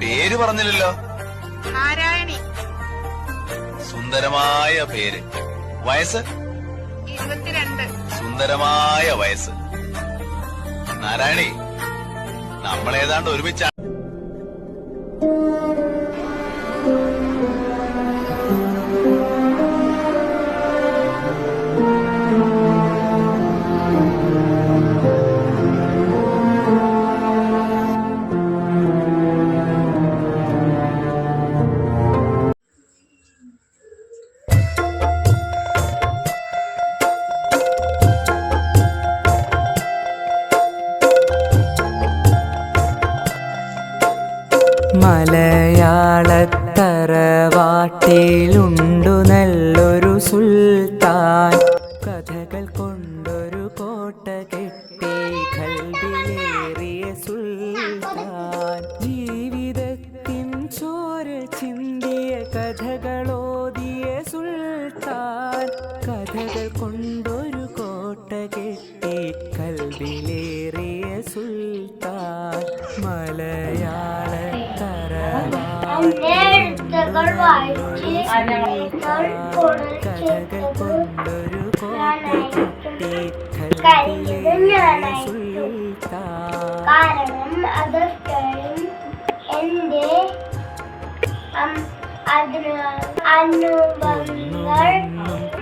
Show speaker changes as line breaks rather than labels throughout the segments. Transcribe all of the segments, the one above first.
പേര് പറഞ്ഞില്ലല്ലോ.
നാരായണി.
സുന്ദരമായ പേര്. വയസ്സ്?
ഇരുപത്തിരണ്ട്.
സുന്ദരമായ വയസ്സ്. നാരായണി നമ്മളേതാണ്ട് ഒരുമിച്ച
മലയാളത്തറവാട്ടിലുണ്ടു നല്ലൊരു സുൽത്താൻ. കഥകൾ കൊണ്ടൊരു കോട്ട കെട്ടി കൽവിലേറിയ സുൽത്താൻ. ജീവിതത്തിൻ ചോര ചിന്തിയ കഥകളോതിയ സുൽത്താൻ. കഥകൾ കൊണ്ടൊരു കോട്ട കെട്ടി
എഴുത്തുകൾ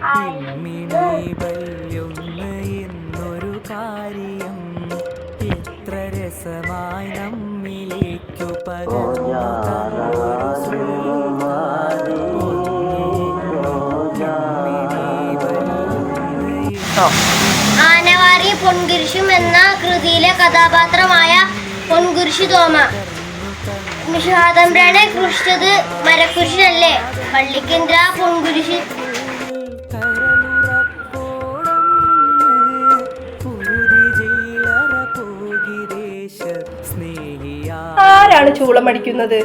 കാരണം
എന്നൊരു കാര്യം എത്ര രസമായി നമ്മിലേക്കു
ആനവാരി പൊൻകുരിശും എന്ന കൃതിയിലെ കഥാപാത്രമായ പൊൻകുരിശു തോമ. നിഷാദംബ്രാനെ കുറിച്ചത് മരക്കുരിശല്ലേ പള്ളിക്കെന്താ പൊൻകുരിശ്
ആരാണ് ചൂളമടിക്കുന്നത്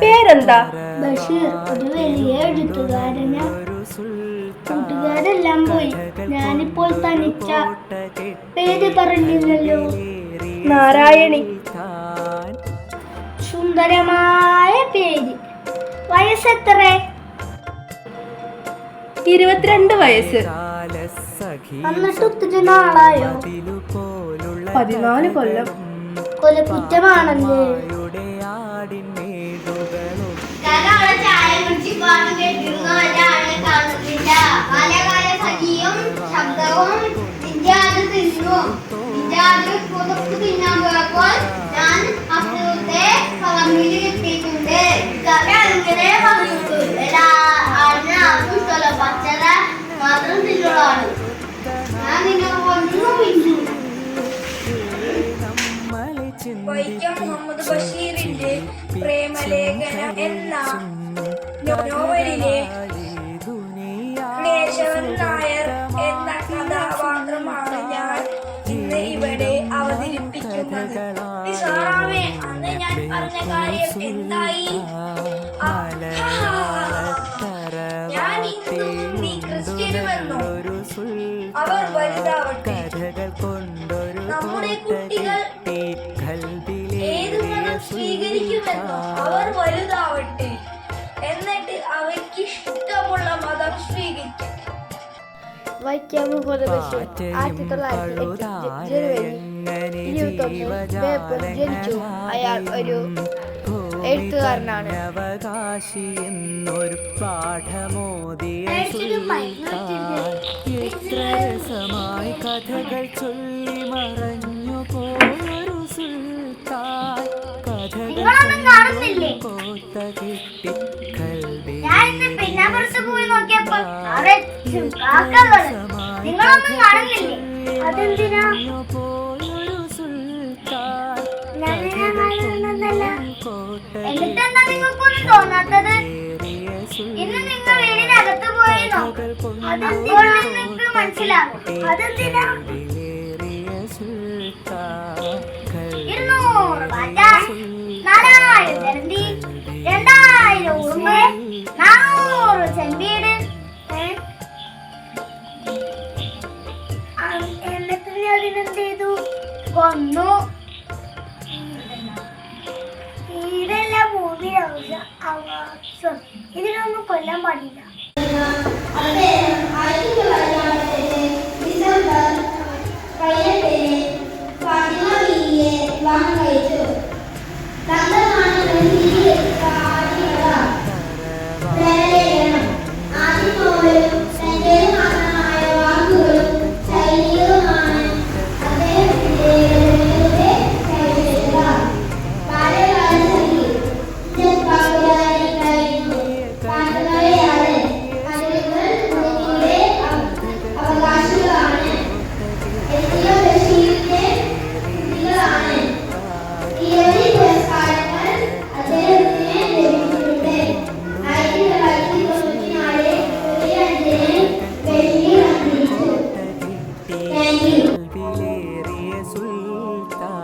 പേരെന്താ?
ബഷീർ ഒരു വലിയ എഴുത്തുകാരന്. കൂട്ടുകാരെല്ലാം പോയി. ഞാനിപ്പോൾ തനിച്ച പേര് പറഞ്ഞില്ലല്ലോ.
നാരായണി.
സുന്ദരമായ പേര്. വയസ്സെത്ര?
ഇരുപത്തിരണ്ട് വയസ്സ്.
എന്നിട്ട് ഒത്തിരി നാളായോ?
പതിനാല് കൊല്ലം.
കൊല ചായ കുടിച്ച് പാട്ട് കേട്ടിരുന്നവരാണ് കാണുന്നില്ല. കാലകാല സഖിയും ശബ്ദവും
എന്തായി? ഞാൻ ഹിന്ദുവും നീ ക്രിസ്ത്യനുമെന്നോ അവർ വലുതാവട്ടെ. നമ്മുടെ കുട്ടികൾ ഏത് മതം സ്വീകരിക്കുമെന്നോ അവർ വലുതാവട്ടെ. എന്നിട്ട് അവയ്ക്ക് ഇഷ്ടമുള്ള മതം സ്വീകരിക്കും.
വൈക്കം ബഷീർ ആയിരത്തി തൊള്ളായിരത്തി ജനുവരി ഇരുപത്തൊന്ന് ജനിച്ചു. അയാൾ ഒരു എഴുത്തുകാരനാണ്.
അവകാശി എന്നൊരു പാഠമോദിയ എത്ര രസമായി കഥകൾ ചൊല്ലി മറഞ്ഞു പോയൊരു സുൽത്താൻ. കഥകൾ
നിങ്ങളൊന്നും
കിട്ടി കൽവി
ഞാൻ ഇന്ന് ചൊല്ലി പോയി നോക്കിയപ്പോൾ എന്നിട്ടെന്താ നിങ്ങൾക്കൊന്നും തോന്നാത്തത്? ഇന്ന് നിങ്ങൾ വീടിനകത്ത് പോയി നോക്കും അപ്പോൾ നിങ്ങൾക്ക് മനസ്സിലാകും. അതെന്തിനാ?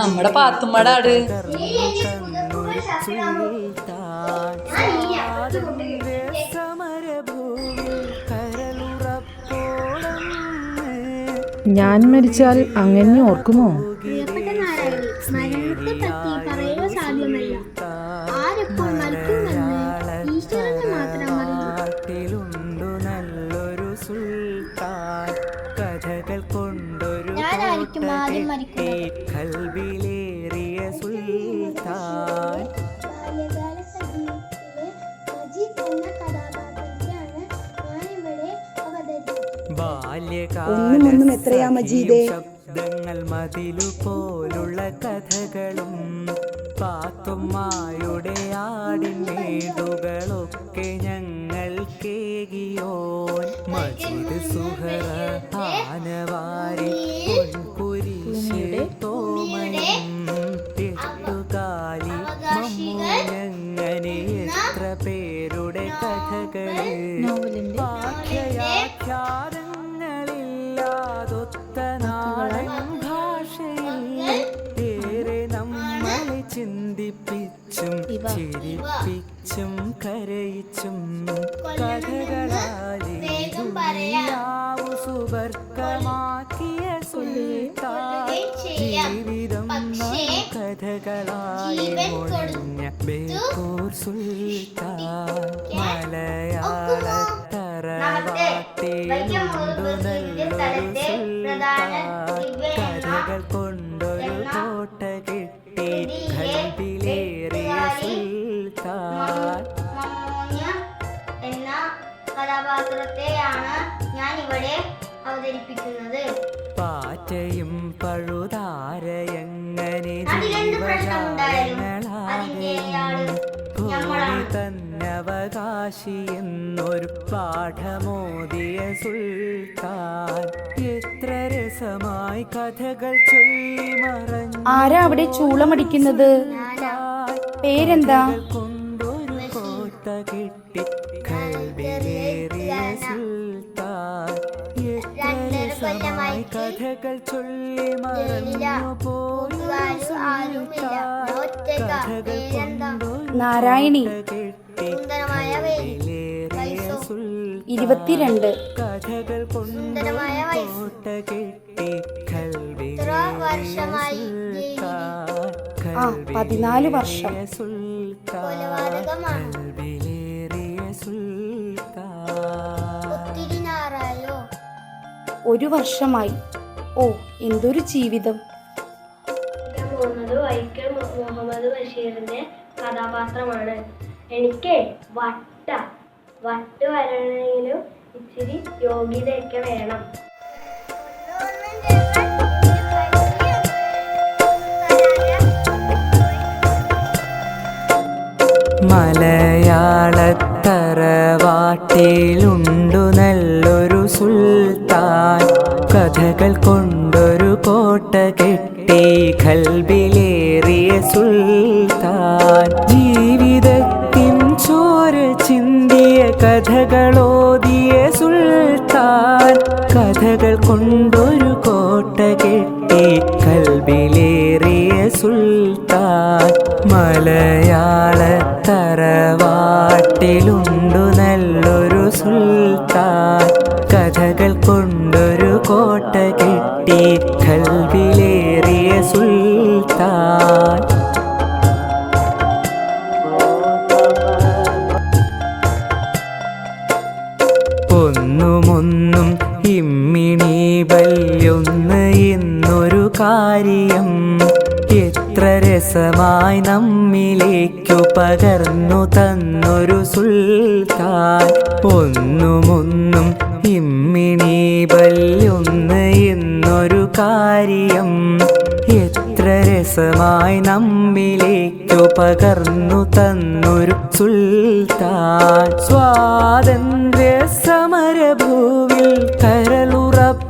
നമ്മുടെ പാത്തുമ്മടാട്. ആട്
ഞാൻ മരിച്ചാൽ അങ്ങനെ ഓർക്കുമോ?
പ്രിയപ്പെട്ട നാരായണി മരണത്തെ അവതരിപ്പിച്ചത്
ഒന്നും എത്രയാ മജീദേ?
ശബ്ദങ്ങൾ മതിലു പോലുള്ള കഥകളും പാത്തുമ്മായുടെ ആടിനേടുകളൊക്കെ ഞങ്ങൾ കേകിയോൻ മജീദ് സുഹറ ആനവാരി പൊൻകുരിശ് ചിരിപ്പിച്ചും കരയിച്ചും കഥകളാലെ ദുനിയാവു സുവർഗമാക്കിയ ജീവിതം കഥകളായി ഒഴിഞ്ഞ സുൽത്താൻ മലയാളത്തറവാട്ടിലുണ്ടു നല്ലൊരു സുൽത്താൻ. കഥകൾ കൊണ്ടൊരു കോട്ട. കെട്ടി
കഥാപാത്രത്തെയാണ് ഞാൻ ഇവിടെ അവതരിപ്പിക്കുന്നത്.
പാറ്റയും പഴുതാരയങ്ങനെ. തന്നവകാശി എന്നൊരു പാഠമോദിയ സുൽത്താൻ. എത്ര രസമായി കഥകൾ ചൊല്ലി മറഞ്ഞു
ആരാ അവിടെ ചൂളമടിക്കുന്നത്? പേരെന്താ?
കൊണ്ടൊരു കോട്ട കെട്ടി. രസമായി കഥകൾ ചൊല്ലി
നാരായണി. ഇരുപത്തിരണ്ട്.
കഥകൾ. കൊണ്ടോട്ട കെട്ടി
വർഷമായി
ആ പതിനാല് വർഷം. ഒരു വർഷമായി. ഓ എന്തൊരു ജീവിതം.
ഞാൻ പോകുന്നത് വൈക്കം മുഹമ്മദ് ബഷീറിന്റെ കഥാപാത്രമാണ്. എനിക്ക് വട്ട വട്ട് വരണമെങ്കിലും ഇച്ചിരി യോഗ്യതയൊക്കെ വേണം.
മലയാളത്തറവാട്ടിലുണ്ടു നല്ലൊരു കൊണ്ടൊരു കോട്ട കെട്ടി കൽബിലേറിയ സുൽത്താൻ. ജീവിതത്തിൻ ചോര ചിന്തിയ കഥകളോതിയ സുൽത്താൻ. കഥകൾ കൊണ്ടൊരു കോട്ട കെട്ടി കൽബിലേറിയ സുൽത്താൻ. മലയാള തറവാട്ടിലുണ്ടു കോട്ട കെട്ടി കൽവിലേറിയ സുൽത്താൻ ഒന്നുമൊന്നും ഇമ്മിണി ബല്യൊന്ന് എന്നൊരു കാര്യം എത്ര രസമായി നമ്മിലേക്കു പകർന്നു തന്നൊരു സുൽത്താൻ സ്വാതന്ത്ര്യ സമരഭൂവിൽ കരളുറപ്പോടം